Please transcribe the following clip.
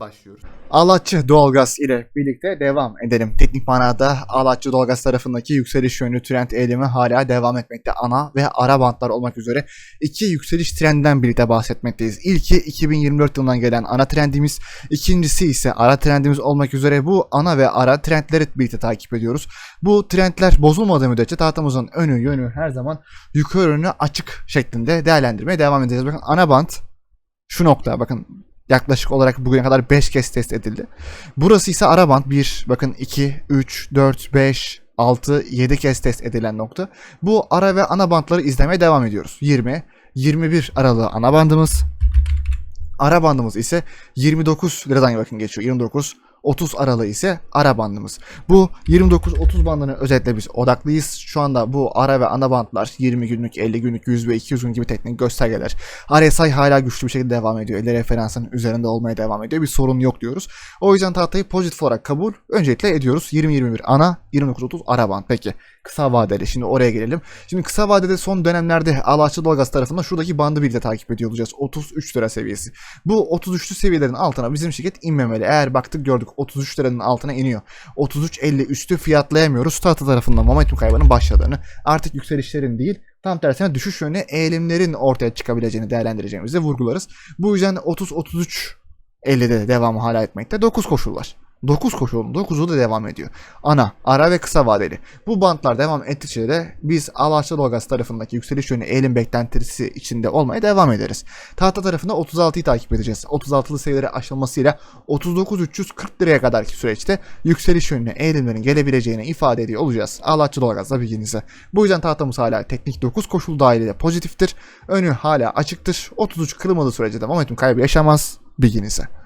başlıyoruz. Ağlatçı Doğalgaz ile birlikte devam edelim. Teknik manada Ağlatçı Doğalgaz tarafındaki yükseliş yönlü trend eğilimi hala devam etmekte. Ana ve ara bantlar olmak üzere iki yükseliş trendinden birlikte bahsetmekteyiz. İlki 2024 yılından gelen ana trendimiz, ikincisi ise ara trendimiz olmak üzere bu ana ve ara trendleri birlikte takip ediyoruz. Bu trendler bozulmadığı müddetçe tahtamızın önü yönü her zaman yukarı yönlü açık şeklinde değerlendirmeye devam edeceğiz. Bakın ana bant şu nokta bakın yaklaşık olarak bugüne kadar 5 kez test edildi. Burası ise ara bant 1, bakın 2, 3, 4, 5, 6, 7 kez test edilen nokta. Bu ara ve ana bantları izlemeye devam ediyoruz. 20, 21 aralığı ana bandımız. Ara bandımız ise 29 liradan bakın geçiyor. 29 30 aralığı ise ara bandımız. Bu 29-30 bandını özetle biz odaklıyız. Şu anda bu ara ve ana bandlar 20 günlük, 50 günlük, 100 ve 200 gün gibi teknik göstergeler. RSI hala güçlü bir şekilde devam ediyor. 50 referansın üzerinde olmaya devam ediyor. Bir sorun yok diyoruz. O yüzden tahtayı pozitif olarak kabul öncelikle ediyoruz. 20-21 ana, 29-30 ara band. Peki kısa vadeli. Şimdi oraya gelelim. Şimdi kısa vadede son dönemlerde Alaçı Doğalgaz tarafından şuradaki bandı birlikte takip ediyor olacağız. 33 lira seviyesi. Bu 33'lü seviyelerin altına bizim şirket inmemeli. Eğer baktık gördük 33 liranın altına iniyor. 33.50 üstü fiyatlayamıyoruz. Tahta tarafından momentum kaybının başladığını artık yükselişlerin değil tam tersine düşüş yönüne eğilimlerin ortaya çıkabileceğini değerlendireceğimizi vurgularız. Bu yüzden 30-33 50'de devamı hala etmekte. 9 koşul var. 9 koşulun 9'u da devam ediyor. Ana, ara ve kısa vadeli. Bu bantlar devam ettikçe de biz Alaşlı Doğalgaz tarafındaki yükseliş yönü eğilim beklentisi içinde olmaya devam ederiz. Tahta tarafında 36'yı takip edeceğiz. 36'lı seviyeleri aşılmasıyla 39.340 liraya kadarki süreçte yükseliş yönüne eğilimlerin gelebileceğini ifade ediyor olacağız. Alaşlı Doğalgaz'la bilginize. Bu yüzden tahtamız hala teknik 9 koşul dahiliyle pozitiftir. Önü hala açıktır. 33 kırılmadığı sürece de momentum kaybı yaşamaz. Bilginize.